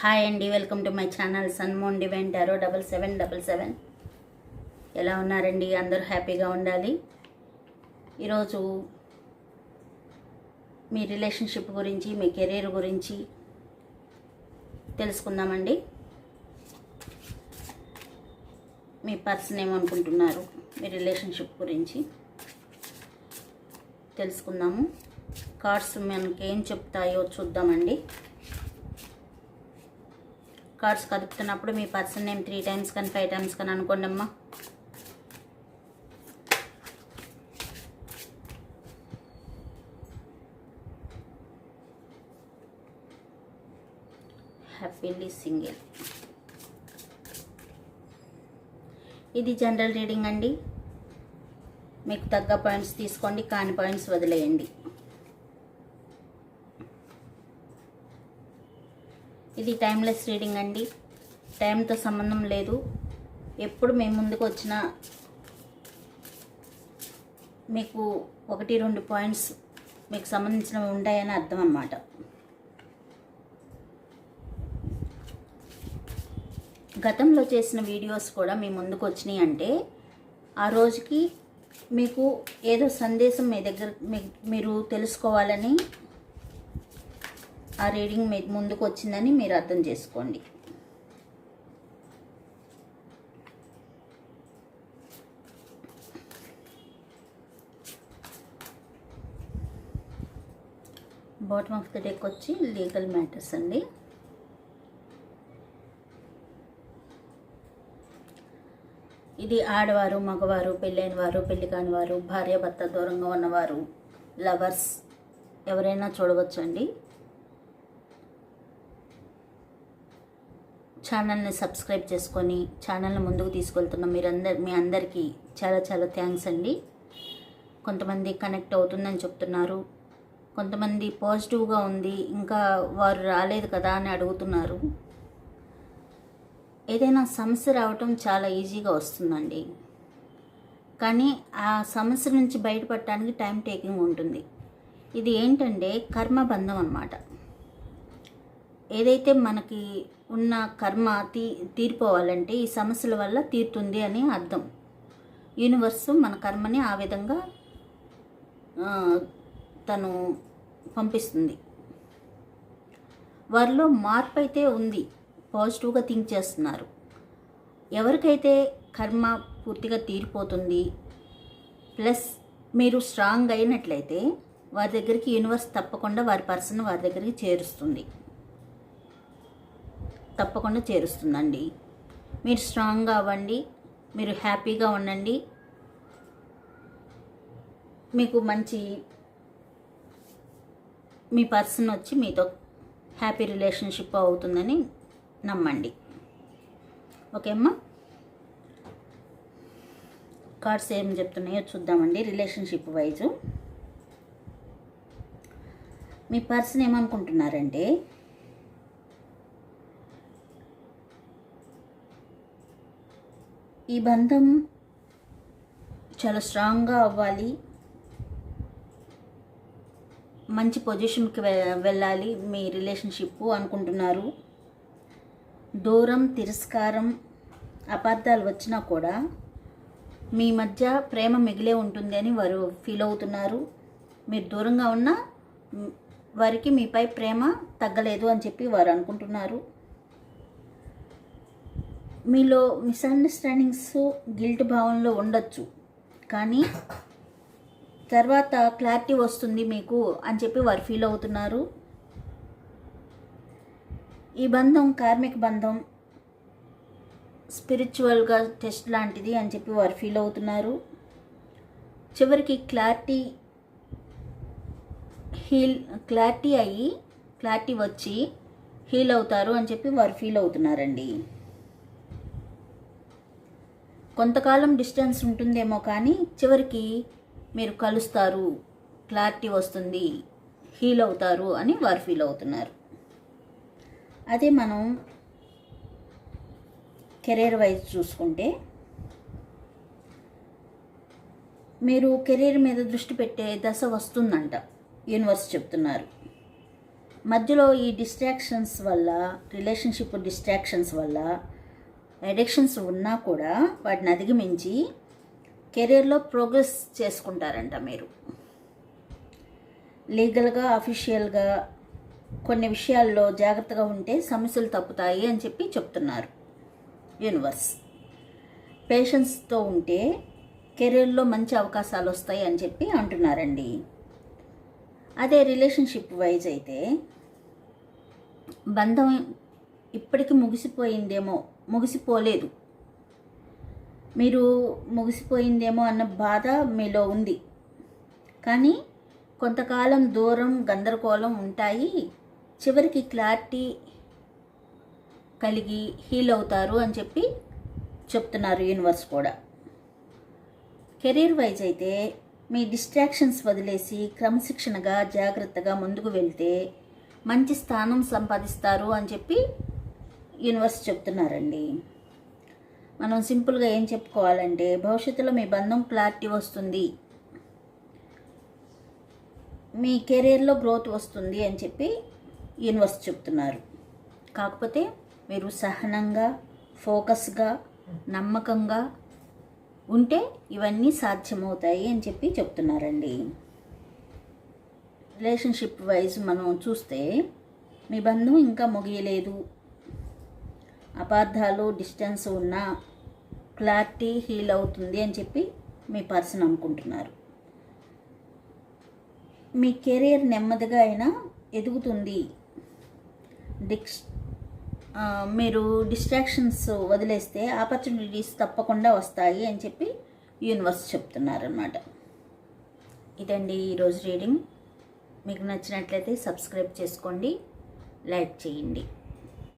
Hi అండి welcome to my channel sun moon divine tarot double seven double seven. ఎలా ఉన్నారండి? అందరూ హ్యాపీగా ఉండాలి. ఈరోజు మీ రిలేషన్షిప్ గురించి మీ కెరీర్ గురించి తెలుసుకుందామండి. మీ పర్సన్ ఏమనుకుంటున్నారు? మీ రిలేషన్షిప్ గురించి తెలుసుకుందాము. కార్డ్స్ మనకి ఏం చెప్తాయో చూద్దామండి. కార్డ్స్ కదుపుతున్నప్పుడు మీ పర్సన్ నేమ్ త్రీ టైమ్స్ కానీ ఫైవ్ టైమ్స్ కానీ అనుకోండి అమ్మా. హ్యాపీలీ సింగిల్ ఇది జనరల్ రీడింగ్ అండి. మీకు తగ్గ పాయింట్స్ తీసుకోండి కాని పాయింట్స్ వదిలేయండి. ఇది టైమ్లెస్ రీడింగ్ అండి. టైంతో సంబంధం లేదు. ఎప్పుడు మేము ముందుకు వచ్చినా మీకు ఒకటి రెండు పాయింట్స్ మీకు సంబంధించినవి ఉంటాయని అర్థం అన్నమాట. గతంలో చేసిన వీడియోస్ కూడా మీ ముందుకు వచ్చినాయి అంటే ఆ రోజుకి మీకు ఏదో సందేశం మీ దగ్గర మీరు తెలుసుకోవాలని ఆ రీడింగ్ ముందుకు వచ్చిందని మీరు అర్థం చేసుకోండి. బాటమ్ ఆఫ్ ద డెక్ వచ్చి లీగల్ మ్యాటర్స్ అండి. ఇది ఆడవారు మగవారు పెళ్ళైన వారు పెళ్ళి కాని వారు భార్యాభర్త దూరంగా ఉన్నవారు లవర్స్ ఎవరైనా చూడవచ్చండి. ఛానల్ని సబ్స్క్రైబ్ చేసుకొని ఛానల్ని ముందుకు తీసుకెళ్తున్న. మీరందరు మీ అందరికీ చాలా చాలా థ్యాంక్స్ అండి. కొంతమంది కనెక్ట్ అవుతుందని చెప్తున్నారు. కొంతమంది పాజిటివ్గా ఉంది. ఇంకా వారు రాలేదు కదా అని అడుగుతున్నారు. ఏదైనా సమస్య రావటం చాలా ఈజీగా వస్తుందండి. కానీ ఆ సమస్య నుంచి బయటపడటానికి టైం టేకింగ్ ఉంటుంది. ఇది ఏంటంటే కర్మబంధం అన్నమాట. ఏదైతే మనకి ఉన్న కర్మ తీ తీరిపోవాలంటే ఈ సమస్యల వల్ల తీరుతుంది అని అర్థం. యూనివర్స్ మన కర్మని ఆ విధంగా తను పంపిస్తుంది. వారిలో మార్పు అయితే ఉంది. పాజిటివ్గా థింక్ చేస్తున్నారు. ఎవరికైతే కర్మ పూర్తిగా తీరిపోతుంది ప్లస్ మీరు స్ట్రాంగ్ అయినట్లయితే వారి దగ్గరికి యూనివర్స్ తప్పకుండా వారి పర్సన్ వారి దగ్గరికి చేరుస్తుంది. తప్పకుండా చేరుస్తుందండి. మీరు స్ట్రాంగ్గా అవ్వండి మీరు హ్యాపీగా ఉండండి. మీకు మంచి మీ పర్సన్ వచ్చి మీతో హ్యాపీ రిలేషన్షిప్ అవుతుందని నమ్మండి. ఓకే అమ్మా? కార్డ్స్ ఏం చెప్తున్నాయో చూద్దామండి రిలేషన్షిప్ వైజు మీ పర్సన్ ఏమనుకుంటున్నారంటే ఈ బంధం చాలా స్ట్రాంగ్గా అవ్వాలి. మంచి పొజిషన్కి వె- వెళ్ళాలి మీ రిలేషన్షిప్ అనుకుంటున్నారు. దూరం తిరస్కారం అపార్థాలు వచ్చినా కూడా మీ మధ్య ప్రేమ మిగిలే ఉంటుంది అని వారు ఫీల్ అవుతున్నారు. మీరు దూరంగా ఉన్నా వారికి మీపై ప్రేమ తగ్గలేదు అని చెప్పి వారు అనుకుంటున్నారు. మీలో మిస్అండర్స్టాండింగ్స్ గిల్ట్ భావంలో ఉండొచ్చు. కానీ తర్వాత క్లారిటీ వస్తుంది మీకు అని చెప్పి వారు ఫీల్ అవుతున్నారు. ఈ బంధం కార్మిక బంధం స్పిరిచువల్గా టెస్ట్ లాంటిది అని చెప్పి వారు ఫీల్ అవుతున్నారు. చివరికి క్లారిటీ హీల్ క్లారిటీ అయ్యి క్లారిటీ వచ్చి హీల్ అవుతారు అని చెప్పి వారు ఫీల్ అవుతున్నారండి. కొంతకాలం డిస్టెన్స్ ఉంటుందేమో కానీ చివరికి మీరు కలుస్తారు. క్లారిటీ వస్తుంది. హీల్ అవుతారు అని వారు ఫీల్ అవుతున్నారు. అదే మనం కెరీర్ వైజ్ చూసుకుంటే మీరు కెరీర్ మీద దృష్టి పెట్టే దశ వస్తుందంట. యూనివర్స్ చెప్తున్నారు. మధ్యలో ఈ డిస్ట్రాక్షన్స్ వల్ల రిలేషన్షిప్ డిస్ట్రాక్షన్స్ వల్ల అడిక్షన్స్ ఉన్నా కూడా వాటిని అధిగమించి కెరీర్లో ప్రోగ్రెస్ చేసుకుంటారంట మీరు. లీగల్గా అఫీషియల్గా కొన్ని విషయాల్లో జాగ్రత్తగా ఉంటే సమస్యలు తప్పుతాయి అని చెప్పి చెప్తున్నారు యూనివర్స్. పేషెన్స్తో ఉంటే కెరీర్లో మంచి అవకాశాలు వస్తాయి అని చెప్పి అంటున్నారండి. అదే రిలేషన్షిప్ వైజ్ అయితే బంధం ఇప్పటికి ముగిసిపోయిందేమో ముగిసిపోలేదు. మీరు ముగిసిపోయిందేమో అన్న బాధ మీలో ఉంది. కానీ కొంతకాలం దూరం గందరగోళం ఉంటాయి. చివరికి క్లారిటీ కలిగి హీల్ అవుతారు అని చెప్పి చెప్తున్నారు యూనివర్స్ కూడా. కెరీర్ వైజ్ అయితే మీ డిస్ట్రాక్షన్స్ వదిలేసి క్రమశిక్షణగా జాగ్రత్తగా ముందుకు వెళ్తే మంచి స్థానం సంపాదిస్తారు అని చెప్పి యూనివర్స్ చెప్తున్నారండి. మనం సింపుల్గా ఏం చెప్పుకోవాలంటే భవిష్యత్తులో మీ బంధం క్లారిటీ వస్తుంది. మీ కెరీర్లో గ్రోత్ వస్తుంది అని చెప్పి యూనివర్స్ చెప్తున్నారు. కాకపోతే మీరు సహనంగా ఫోకస్గా నమ్మకంగా ఉంటే ఇవన్నీ సాధ్యమవుతాయి అని చెప్పి చెప్తున్నారండి. రిలేషన్షిప్ వైజ్ మనం చూస్తే మీ బంధం ఇంకా ముగియలేదు. అపార్థాలు డిస్టెన్స్ ఉన్న క్లారిటీ హీల్ అవుతుంది అని చెప్పి మీ పర్సన్ అనుకుంటున్నారు. మీ కెరీర్ నెమ్మదిగా అయినా ఎదుగుతుంది. డిక్స్ మీరు డిస్ట్రాక్షన్స్ వదిలేస్తే ఆపర్చునిటీస్ తప్పకుండా వస్తాయి అని చెప్పి యూనివర్స్ చెప్తున్నారనమాట ఇదండి ఈరోజు రీడింగ్. మీకు నచ్చినట్లయితే సబ్స్క్రైబ్ చేసుకోండి లైక్ చేయండి.